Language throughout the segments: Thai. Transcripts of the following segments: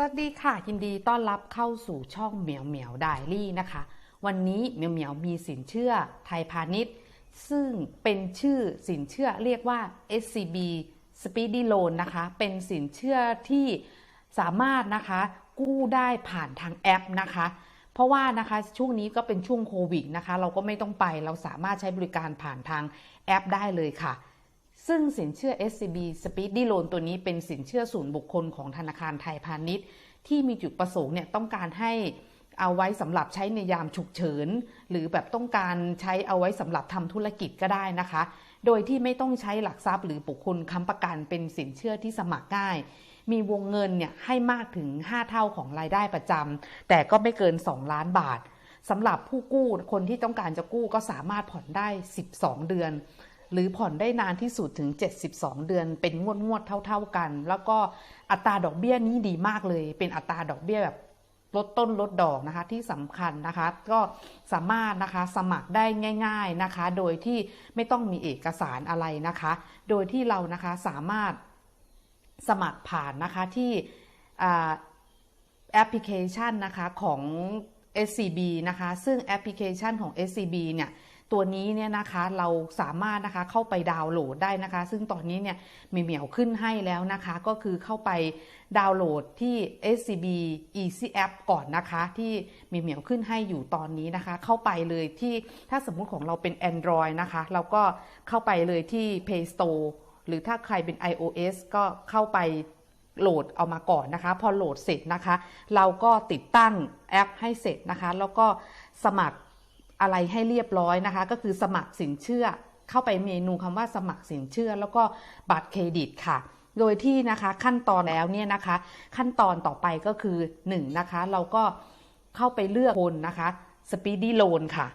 วัสดีค่ะยินดีต้อนรับเข้าสู่ช่องเหมียวเหมียวไดรี่นะคะ วันนี้เหมียวเหมียวมีสินเชื่อไทยพาณิชย์ ซึ่งเป็นชื่อสินเชื่อเรียกว่า SCB Speedy Loan นะคะ เป็นสินเชื่อที่สามารถนะคะกู้ได้ผ่านทางแอปนะคะ เพราะว่านะคะช่วงนี้ก็เป็นช่วงโควิดนะคะ เราก็ไม่ต้องไปเราสามารถใช้บริการผ่านทางแอปได้เลยค่ะ ซึ่งสินเชื่อ SCB Speedy Loan ตัวนี้เป็นสินเชื่อส่วนบุคคลของธนาคารไทยพาณิชย์ ที่มีจุดประสงค์เนี่ยต้องการให้เอาไว้สำหรับใช้ในยามฉุกเฉิน หรือแบบต้องการใช้เอาไว้สำหรับทำธุรกิจก็ได้นะคะ โดยที่ไม่ต้องใช้หลักทรัพย์หรือบุคคลค้ำประกันเป็นสินเชื่อที่สมัครง่าย มีวงเงินเนี่ยให้มากถึง 5 เท่าของรายได้ประจำแต่ก็ไม่เกิน 2 ล้านบาทสำหรับผู้กู้คนที่ต้องการจะกู้ก็สามารถผ่อนได้ 12 เดือน หรือผ่อนได้นานที่สุดถึง 72 เดือน เป็นงวดงวดเท่า ๆกัน แล้วก็อัตราดอกเบี้ยนี้ดีมากเลย เป็นอัตราดอกเบี้ยแบบลดต้นลดดอกนะคะที่สำคัญนะคะ ก็สามารถนะคะสมัครได้ง่าย ๆนะคะ โดยที่ไม่ต้องมีเอกสารอะไรนะคะ โดยที่เรานะคะสามารถสมัครผ่านนะคะที่แอปพลิเคชันนะคะของ SCB นะคะ ซึ่งแอปพลิเคชันของ SCB เนี่ยตัวนี้เนี่ยนะคะเราสามารถนะคะเข้าไปดาวน์โหลดได้นะคะ ซึ่งตอนนี้เนี่ยมีเหมียวขึ้นให้แล้วนะคะ ก็คือเข้าไปดาวน์โหลดที่ SCB Easy App ก่อนนะคะ ที่มีเหมียวขึ้นให้อยู่ตอนนี้นะคะ เข้าไปเลยที่ถ้าสมมุติของเราเป็น Android นะคะ เราก็เข้าไปเลยที่ Play Store หรือถ้าใครเป็น iOS ก็เข้าไป โหลดเอามาก่อนนะคะ พอโหลดเสร็จนะคะ เราก็ติดตั้งแอปให้เสร็จนะคะ แล้วก็สมัครอะไรให้เรียบร้อยนะคะ ก็คือสมัครสินเชื่อ เข้าไปเมนูคำว่าสมัครสินเชื่อ แล้วก็บัตรเครดิตค่ะโดยที่นะคะขั้นตอนแล้วเนี่ยนะคะ ขั้นตอนต่อไปก็คือ1นนะคะ เราก็เข้าไปเลือกคนนะคะ Speedy Loan ค่ะ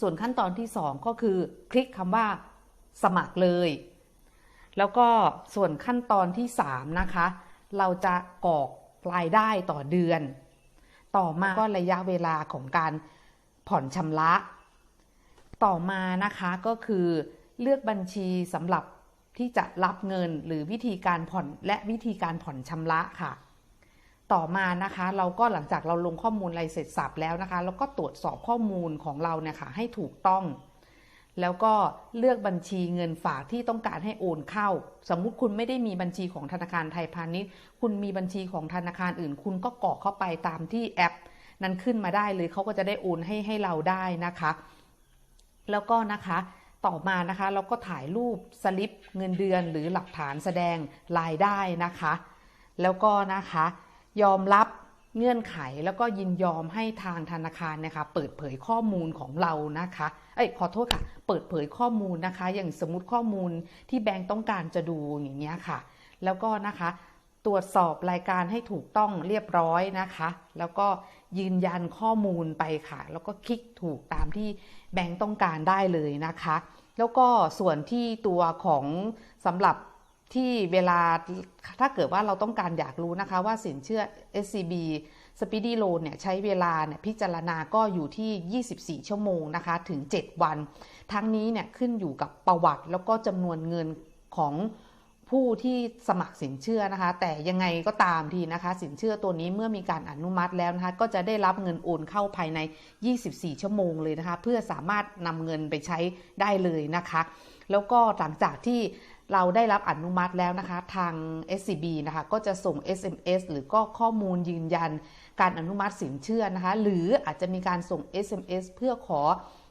ส่วนขั้นตอนที่ 2 ก็คือ คลิกคำว่าสมัครเลย แล้วก็ส่วนขั้นตอนที่ 3 นะคะ เราจะกรอกรายได้ต่อเดือน ต่อมาก็ระยะเวลาของการผ่อนชำระ ต่อมานะคะก็คือเลือกบัญชีสำหรับที่จะรับเงินหรือวิธีการผ่อนและวิธีการผ่อนชำระค่ะ ต่อมานะคะ เราก็หลังจากเราลงข้อมูลอะไรเสร็จสับแล้วนะคะ แล้วก็ตรวจสอบข้อมูลของเราเนี่ยค่ะให้ถูกต้อง แล้วก็เลือกบัญชีเงินฝากที่ต้องการให้โอนเข้า สมมุติคุณไม่ได้มีบัญชีของธนาคารไทยพาณิชย์ คุณมีบัญชีของธนาคารอื่น คุณก็กรอกเข้าไปตามที่แอป นั้นขึ้นมาได้เลยเขาก็จะได้โอนให้ให้เราได้นะคะ แล้วก็นะคะต่อมานะคะ เราก็ถ่ายรูปสลิปเงินเดือนหรือหลักฐานแสดงรายได้นะคะ แล้วก็นะคะ ยอมรับ เงื่อนไขแล้วก็ยินยอมให้ทางธนาคารนะคะเปิดเผยข้อมูลของเรานะคะเอ้ยขอโทษค่ะ เปิดเผยข้อมูลนะคะ อย่างสมมติข้อมูลที่แบงก์ต้องการจะดูอย่างเงี้ยค่ะ แล้วก็นะคะ ตรวจสอบรายการให้ถูกต้องเรียบร้อยนะคะ แล้วก็ยืนยันข้อมูลไปค่ะ แล้วก็คลิกถูกตามที่แบงก์ต้องการได้เลยนะคะ แล้วก็ส่วนที่ตัวของสำหรับที่เวลา ถ้าเกิดว่าเราต้องการอยากรู้นะคะว่าสินเชื่อ SCB Speedy Loan เนี่ยใช้เวลาเนี่ยพิจารณาก็อยู่ที่ 24 ชั่วโมงนะคะถึง 7 วัน ทั้งนี้เนี่ยขึ้นอยู่กับประวัติแล้วก็จำนวนเงินของผู้ที่สมัครสินเชื่อนะคะ แต่ยังไงก็ตามทีนะคะ สินเชื่อตัวนี้เมื่อมีการอนุมัติแล้วนะคะ ก็จะได้รับเงินโอนเข้าภายใน 24 ชั่วโมงเลยนะคะ เพื่อสามารถนำเงินไปใช้ได้เลยนะคะ แล้วก็หลังจากที่ เราได้รับอนุมัติแล้วนะคะ ทาง SCB นะคะก็จะส่ง SMS หรือก็ข้อมูลยืนยัน การอนุมัติสินเชื่อนะคะ หรืออาจจะมีการส่ง SMS เพื่อขอ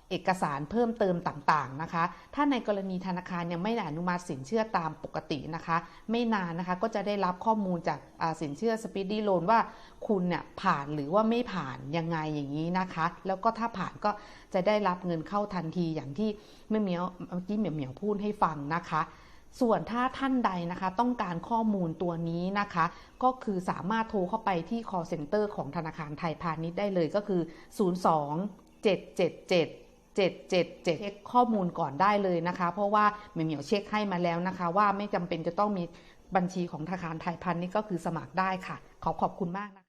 เอกสารเพิ่มเติมต่างๆนะคะ ถ้าในกรณีธนาคารยังไม่อนุมัติสินเชื่อตามปกตินะคะ ไม่นานนะคะก็จะได้รับข้อมูลจากสินเชื่อ Speedy Loan ว่าคุณเนี่ยผ่านหรือว่าไม่ผ่านยังไงอย่างนี้นะคะ แล้วก็ถ้าผ่านก็จะได้รับเงินเข้าทันทีอย่างที่เมื่อเมียวเมื่อกี้เหมียวเหมียวพูดให้ฟังนะคะ ส่วนถ้าท่านใดนะคะ ต้องการข้อมูลตัวนี้นะคะ ก็คือสามารถโทรเข้าไปที่ call center ของธนาคารไทยพาณิชย์ได้เลยก็คือ 02 777 777เช็คข้อมูลก่อนได้เลยนะคะ เพราะว่าเหมียวเช็คให้มาแล้วนะคะ ว่าไม่จำเป็นจะต้องมีบัญชีของธนาคารไทยพาณิชย์ก็คือสมัครได้ค่ะ ขอขอบคุณมากนะคะ